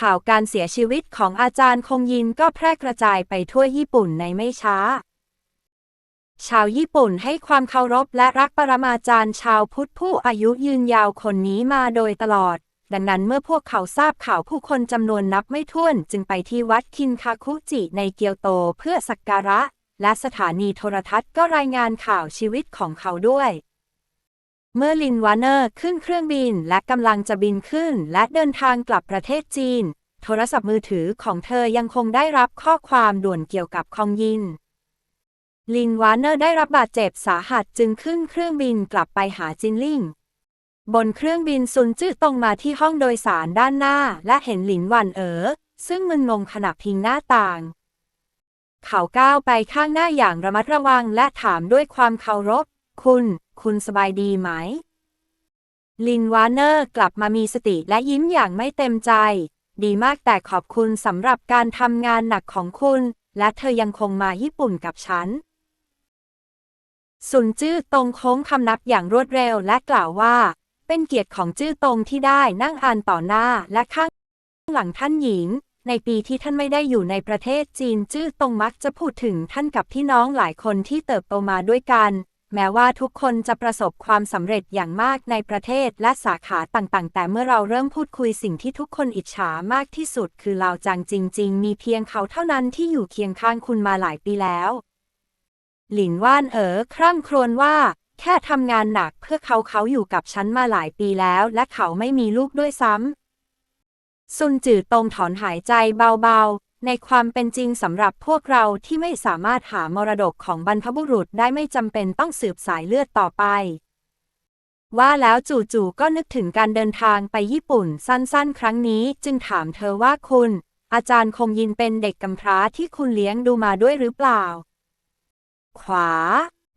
ข่าวการเสียชีวิตของอาจารย์คงยินก็แพร่กระจายไปทั่วญี่ปุ่นในไม่ช้า ชาวญี่ปุ่นให้ความเคารพและรักปรมาจารย์ชาวพุทธผู้อายุยืนยาวคนนี้มาโดยตลอด ดังนั้นเมื่อพวกเขาทราบข่าวผู้คนจำนวนนับไม่ถ้วน จึงไปที่วัดคินคาคุจิในเกียวโตเพื่อสักการะ และสถานีโทรทัศน์ก็รายงานข่าวชีวิตของเขาด้วย เมื่อลินวานเนอร์ขึ้นเครื่องบินและกำลังจะบินขึ้นและเดินทางกลับประเทศจีน โทรศัพท์มือถือของเธอยังคงได้รับข้อความด่วนเกี่ยวกับคองยิน ลินวานเนอร์ได้รับบาดเจ็บสาหัสจึงขึ้นเครื่องบินกลับไปหาจินลิง บนเครื่องบินซุนจื้อตรงมาที่ห้องโดยสารด้านหน้า และเห็นหลินวันเอ๋อซึ่งมึนงงขณะพิงหน้าต่าง เขาก้าวไปข้างหน้าอย่างระมัดระวังและถามด้วยความเคารพ คุณ คุณสบายดีไหม ลินวานเนอร์กลับมามีสติและยิ้มอย่างไม่เต็มใจ ดีมากแต่ขอบคุณสำหรับการทำงานหนักของคุณ และเธอยังคงมาญี่ปุ่นกับฉัน สุนจื้อตรงโค้งคำนับอย่างรวดเร็วและกล่าวว่า เป็นเกียรติของจื้อตรงที่ได้นั่งอ่านต่อหน้าและข้างหลังท่านหญิงในปีที่ท่านไม่ได้อยู่ในประเทศจีน จื้อตรงมักจะพูดถึงท่านกับพี่น้องหลายคนที่เติบโตมาด้วยกัน แม้ว่าทุกคนจะประสบความสำเร็จอย่างมากในประเทศและสาขาต่างๆ แต่เมื่อเราเริ่มพูดคุยสิ่งที่ทุกคนอิจฉามากที่สุด คือลาจางจริง ๆ มีเพียงเขาเท่านั้นที่อยู่เคียงข้างคุณมาหลายปีแล้ว หลินว่านเอ๋อคร่ำครวญว่า แค่ทำงานหนักเพื่อเขาเขาอยู่กับฉันมาหลายปีแล้ว และเขาไม่มีลูกด้วยซ้ำซุนจือตรงถอนหายใจเบาๆ ในความเป็นจริงสำหรับพวกเราที่ไม่สามารถหามรดกของบรรพบุรุษได้ไม่จำเป็นต้องสืบสายเลือดต่อไป ว่าแล้วจู่ๆก็นึกถึงการเดินทางไปญี่ปุ่นสั้นๆ ครั้งนี้จึงถามเธอว่าคุณ อาจารย์คงยินเป็นเด็กกำพร้าที่คุณเลี้ยงดูมาด้วยหรือเปล่า ขวา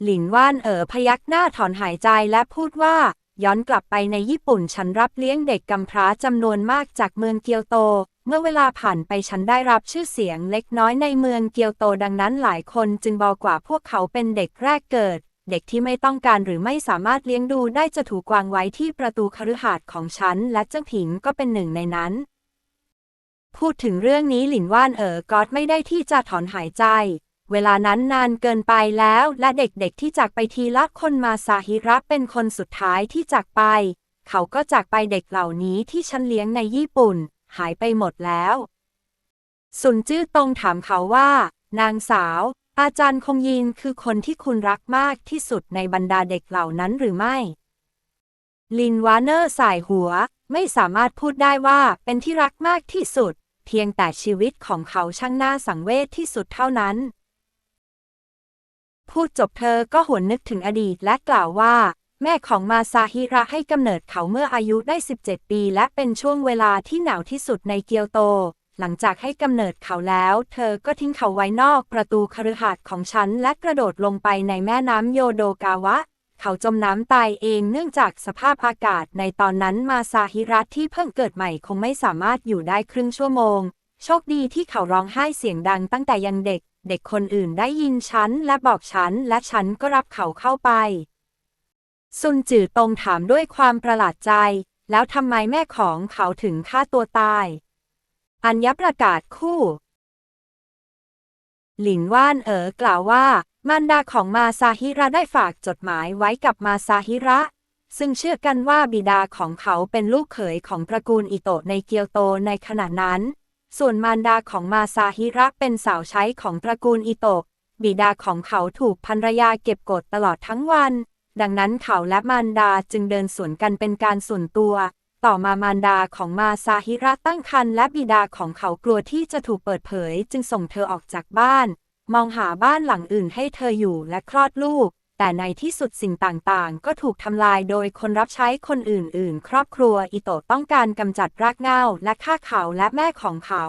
หลินว่านเอ๋อพยักหน้าถอนหายใจและพูดว่า ย้อนกลับไปในญี่ปุ่นฉันรับเลี้ยงเด็กกำพร้าจำนวนมากจากเมืองเกียวโต เมื่อเวลาผ่านไปฉันได้รับชื่อเสียงเล็กน้อยในเมืองเกียวโตดังนั้นหลายคนจึงบอกว่าพวกเขาเป็นเด็กแรกเกิด เด็กที่ไม่ต้องการหรือไม่สามารถเลี้ยงดูได้จะถูกวางไว้ที่ประตูคฤหาสน์ของฉัน และเจ้าผิงก็เป็นหนึ่งในนั้น พูดถึงเรื่องนี้หลินว่านเอ๋อกอดไม่ได้ที่จะถอนหายใจ เวลานั้นนานเกินไปแล้ว และเด็กๆที่จากไปทีละคนมาซาฮิระเป็นคนสุดท้ายที่จากไป เขาก็จากไปเด็กเหล่านี้ที่ฉันเลี้ยงในญี่ปุ่น หายไปหมดแล้ว สุนจื้อตรงถามเขาว่า นางสาว อาจารย์คงยินคือคนที่คุณรักมากที่สุดในบรรดาเด็กเหล่านั้นหรือไม่ ลินวานเนอร์สายหัว ไม่สามารถพูดได้ว่าเป็นที่รักมากที่สุด เพียงแต่ชีวิตของเขาช่างน่าสังเวชที่สุดเท่านั้นพูดจบเธอก็หวนนึกถึงอดีตและกล่าวว่า แม่ของมาซาฮิระให้กำเนิดเขาเมื่ออายุได้ 17 ปี และเป็นช่วงเวลาที่หนาวที่สุดในเกียวโต หลังจากให้กำเนิดเขาแล้ว เธอก็ทิ้งเขาไว้นอกประตูคฤหาสน์ของฉัน และกระโดดลงไปในแม่น้ำโยโดกาวะ เขาจมน้ำตายเองเนื่องจากสภาพอากาศในตอนนั้นมาซาฮิระที่เพิ่งเกิดใหม่คงไม่สามารถอยู่ได้ครึ่งชั่วโมง โชคดีที่เขาร้องไห้เสียงดังตั้งแต่ยังเด็ก เด็กคนอื่นได้ยินฉันและบอกฉันและฉันก็รับเขาเข้าไป ซุนจือตรงถามด้วยความประหลาดใจ แล้วทำไมแม่ของเขาถึงฆ่าตัวตาย อัญญประกาศคู่ หลินว่านเอ๋อกล่าวว่า มารดาของมาซาฮิระได้ฝากจดหมายไว้กับมาซาฮิระ ซึ่งเชื่อกันว่าบิดาของเขาเป็นลูกเขยของตระกูลอิโตะในเกียวโตในขณะนั้น ส่วนมารดาของมาซาฮิระเป็นสาวใช้ของตระกูลอิโตะบิดาของเขาถูกภรรยาเก็บกดตลอดทั้งวัน ดังนั้นเขาและมารดาจึงเดินสวนกันเป็นการส่วนตัว ต่อมามารดาของมาซาฮิระตั้งครรภ์และบิดาของเขากลัวที่จะถูกเปิดเผย จึงส่งเธอออกจากบ้าน มองหาบ้านหลังอื่นให้เธออยู่และคลอดลูก แต่ในที่สุดสิ่งต่างๆ ก็ถูกทำลายโดยคนรับใช้คนอื่นๆ ครอบครัวอิโตะต้องการกำจัดรากเหง้าและฆ่าเขาและแม่ของเขา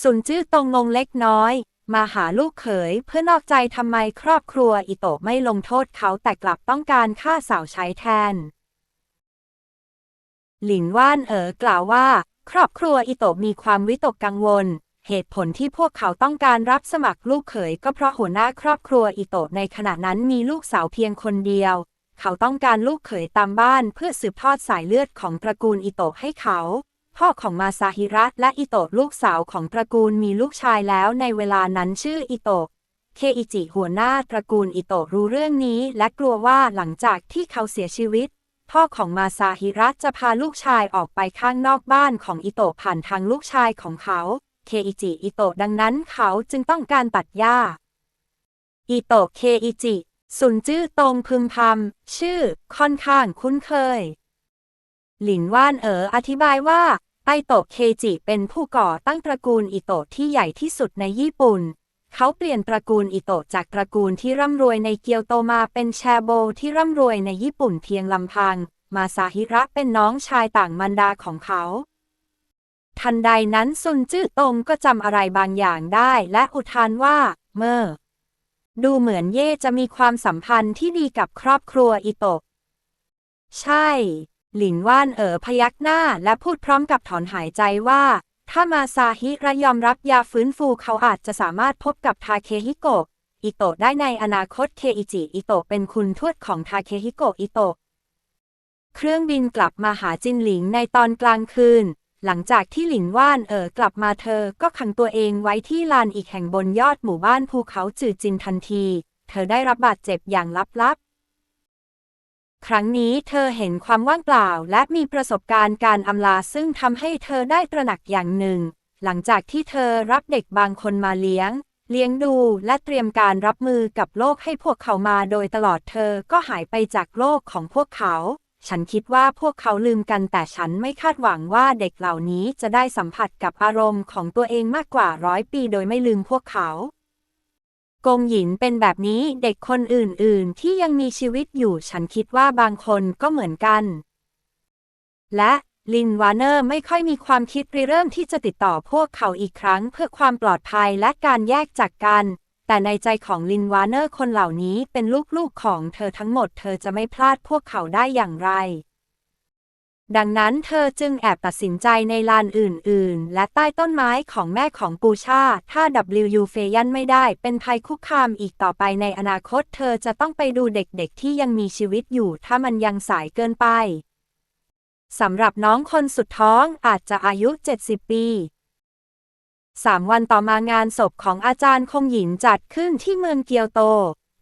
สุนจื้อตรงงงเล็กน้อย มาหาลูกเขยเพื่อนอกใจทำไมครอบครัวอิโตะไม่ลงโทษเขาแต่กลับต้องการฆ่าสาวใช้แทน หลินว่านเอ๋อกล่าวว่า ครอบครัวอิโตะมีความวิตกกังวล เหตุผลที่พวกเขาต้องการรับสมัครลูกเขยก็เพราะหัวหน้าครอบครัวอิโตะในขณะนั้นมีลูกสาวเพียงคนเดียว เขาต้องการลูกเขยตามบ้านเพื่อสืบทอดสายเลือดของตระกูลอิโตะให้เขา พ่อของมาซาฮิระและอิโตะลูกสาวของตระกูลมีลูกชายแล้วในเวลานั้นชื่ออิโตะ เคอิจิหัวหน้าตระกูลอิโตะรู้เรื่องนี้ และกลัวว่าหลังจากที่เขาเสียชีวิต พ่อของมาซาฮิระจะพาลูกชายออกไปข้างนอกบ้านของอิโตะผ่านทางลูกชายของเขา เคอิจิอิโตะดังนั้นเขาจึงต้องการตัดหญ้า อิโตะเคอิจิ สุนจื้อตรงพึมพำชื่อ ค่อนข้างคุ้นเคย หลินว่านเอ๋ออธิบายว่า ไอโตะเคจิเป็นผู้ก่อตั้งตระกูลอิโตะที่ใหญ่ที่สุดในญี่ปุ่น เขาเปลี่ยนตระกูลอิโตะจากตระกูลที่ร่ำรวยในเกียวโตมาเป็นแชโบที่ร่ำรวยในญี่ปุ่นเพียงลำพัง มาซาฮิระเป็นน้องชายต่างมันดาของเขาทันใดนั้นซุนจื้อตงก็จำอะไรบางอย่างได้และอุทานว่า เมื่อ ดูเหมือนเย่จะมีความสัมพันธ์ที่ดีกับครอบครัวอิโตะ ใช่ หลินว่านเอ๋อพยักหน้าและพูดพร้อมกับถอนหายใจว่า ถ้ามาซาฮิระยอมรับยาฟื้นฟูเขาอาจจะสามารถพบกับทาเคฮิโกะอิโตะได้ในอนาคตเคอิจิอิโตะเป็นคุณทวดของทาเคฮิโกะอิโตะเครื่องบินกลับมาหาจินหลิงในตอนกลางคืน หลังจากที่หลินว่านเอ๋อกลับมาเธอก็ขังตัวเองไว้ที่ลานอีกแห่งบนยอดหมู่บ้านภูเขาจืดจินทันที เธอได้รับบาดเจ็บอย่างลับๆ ครั้งนี้เธอเห็นความว่างเปล่าและมีประสบการณ์การอำลาซึ่งทำให้เธอได้ตระหนักอย่างหนึ่ง หลังจากที่เธอรับเด็กบางคนมาเลี้ยง เลี้ยงดูและเตรียมการรับมือกับโลกให้พวกเขามาโดยตลอดเธอก็หายไปจากโลกของพวกเขา ฉันคิดว่าพวกเขาลืมกันแต่ฉันไม่คาดหวังว่าเด็กเหล่านี้จะได้สัมผัสกับอารมณ์ของตัวเองมากกว่าร้อยปีโดยไม่ลืมพวกเขา กงหยินเป็นแบบนี้เด็กคนอื่นๆ ที่ยังมีชีวิตอยู่ฉันคิดว่าบางคนก็เหมือนกัน และลินวาเนอร์ไม่ค่อยมีความคิดริเริ่มที่จะติดต่อพวกเขาอีกครั้งเพื่อความปลอดภัยและการแยกจากกัน แต่ในใจของลินวาเนอร์คนเหล่านี้เป็นลูกๆของเธอทั้งหมด เธอจะไม่พลาดพวกเขาได้อย่างไร ดังนั้นเธอจึงแอบตัดสินใจในลานอื่น ๆ และใต้ต้นไม้ของแม่ของปูชา ถ้า W เฟยันไม่ได้เป็นภัยคุกคามอีกต่อไปในอนาคต เธอจะต้องไปดูเด็ก ๆ ที่ยังมีชีวิตอยู่ ถ้ามันยังสายเกินไป สำหรับน้องคนสุดท้องอาจจะอายุ 70 ปีสามวันต่อมางานศพของอาจารย์คงหยินจัดขึ้นที่เมืองเกียวโต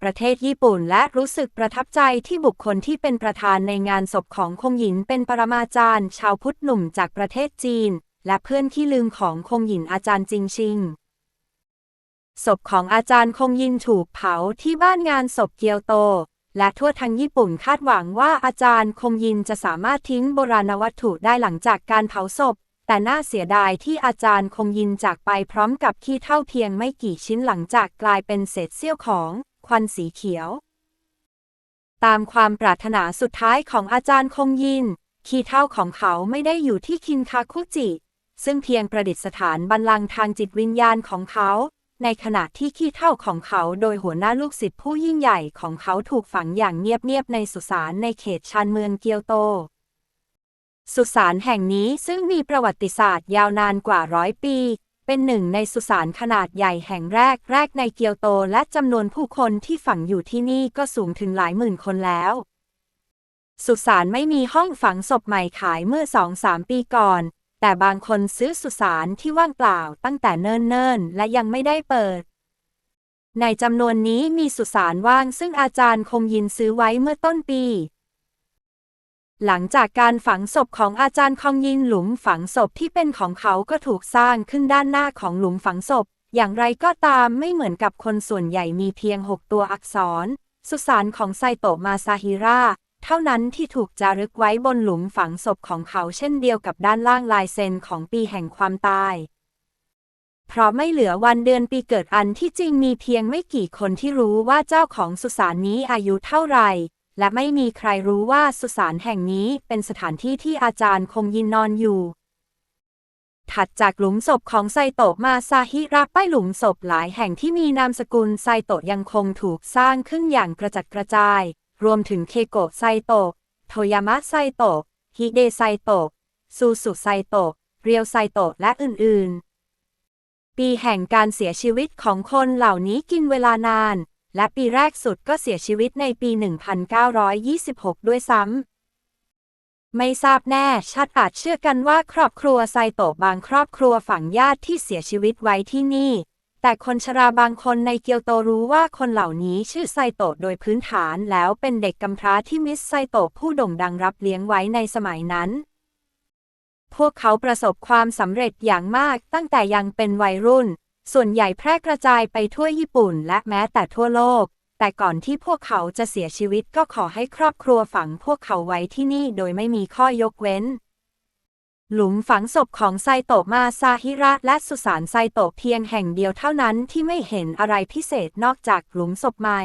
ประเทศญี่ปุ่นและรู้สึกประทับใจที่บุคคลที่เป็นประธานในงานศพของคงหยินเป็นปรมาจารย์ ชาวพุทธหนุ่มจากประเทศจีน และเพื่อนที่ลืมของคงหยินอาจารย์จิงชิง ศพของอาจารย์คงยินถูกเผาที่บ้านงานศพเกียวโต และทั่วทั้งญี่ปุ่นคาดหวังว่าอาจารย์คงยินจะสามารถทิ้งโบราณวัตถุได้หลังจากการเผาศพ แต่น่าเสียดายที่อาจารย์คงยินจากไปพร้อมกับขี้เท่าเพียงไม่กี่ชิ้นหลังจากกลายเป็นเศษเสี้ยวของ ควันสีเขียว ตามความปรารถนาสุดท้ายของอาจารย์คงยิน ขี้เท่าของเขาไม่ได้อยู่ที่คินคาคุจิ ซึ่งเพียงประดิษฐานบัลลังทางจิตวิญญาณของเขา ในขณะที่ขี้เท่าของเขาโดยหัวหน้าลูกศิษย์ผู้ยิ่งใหญ่ของเขาถูกฝังอย่างเงียบๆในสุสานในเขตชานเมืองเกียวโตสุสานแห่งนี้ซึ่งมีประวัติศาสตร์ยาวนานกว่าร้อยปี เป็นหนึ่งในสุสานขนาดใหญ่แห่งแรกแรกในเกียวโตและจำนวนผู้คนที่ฝังอยู่ที่นี่ก็สูงถึงหลายหมื่นคนแล้ว สุสานไม่มีห้องฝังศพใหม่ขายเมื่อสองสามปีก่อน แต่บางคนซื้อสุสานที่ว่างเปล่าตั้งแต่เนิ่นๆ และยังไม่ได้เปิด ในจำนวนนี้มีสุสานว่างซึ่งอาจารย์คงยินซื้อไว้เมื่อต้นปี หลังจากการฝังศพของอาจารย์คองยินหลุมฝังศพที่เป็นของเขาก็ถูกสร้างขึ้นด้านหน้าของหลุมฝังศพ อย่างไรก็ตามไม่เหมือนกับคนส่วนใหญ่มีเพียง 6 ตัวอักษร สุสานของไซโตมาซาฮิระเท่านั้นที่ถูกจารึกไว้บนหลุมฝังศพของเขาเช่นเดียวกับด้านล่างลายเซ็นของปีแห่งความตาย เพราะไม่เหลือวันเดือนปีเกิดอันที่จริงมีเพียงไม่กี่คนที่รู้ว่าเจ้าของสุสานนี้อายุเท่าไหร่ และไม่มีใครรู้ว่าสุสานแห่งนี้เป็นสถานที่ที่อาจารย์คงยินนอนอยู่ ถัดจากหลุมศพของไซโตะมาซาฮิระป้ายหลุมศพหลายแห่งที่มีนามสกุลไซโตะยังคงถูกสร้างขึ้นอย่างกระจัดกระจาย รวมถึงเคโกะไซโตะ โทยามะไซโตะ ฮิเดไซโตะ ซูสุไซโตะ เรียวไซโตะ และอื่น ๆ ปีแห่งการเสียชีวิตของคนเหล่านี้กินเวลานาน และปีแรกสุดก็เสียชีวิตในปี 1926 ด้วยซ้ำ ไม่ทราบแน่ชัดอาจเชื่อกันว่าครอบครัวไซโตะบางครอบครัวฝังญาติที่เสียชีวิตไว้ที่นี่ แต่คนชราบางคนในเกียวโตรู้ว่าคนเหล่านี้ชื่อไซโตะโดยพื้นฐานแล้วเป็นเด็กกำพร้าที่มิสไซโตะผู้โด่งดังรับเลี้ยงไว้ในสมัยนั้นพวกเขาประสบความสำเร็จอย่างมากตั้งแต่ยังเป็นวัยรุ่น ส่วนใหญ่แพร่กระจายไปทั่วญี่ปุ่นและแม้แต่ทั่วโลก แต่ก่อนที่พวกเขาจะเสียชีวิตก็ขอให้ครอบครัวฝังพวกเขาไว้ที่นี่โดยไม่มีข้อยกเว้น หลุมฝังศพของไซโตะมาซาฮิระและสุสานไซโตะเพียงแห่งเดียวเท่านั้นที่ไม่เห็นอะไรพิเศษนอกจากหลุมศพใหม่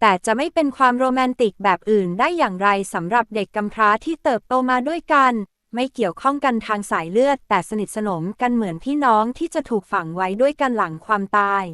แต่จะไม่เป็นความโรแมนติกแบบอื่นได้อย่างไรสำหรับเด็กกำพร้าที่เติบโตมาด้วยกัน ไม่เกี่ยวข้องกันทางสายเลือด แต่สนิทสนมกันเหมือนพี่น้องที่จะถูกฝังไว้ด้วยกันหลังความตาย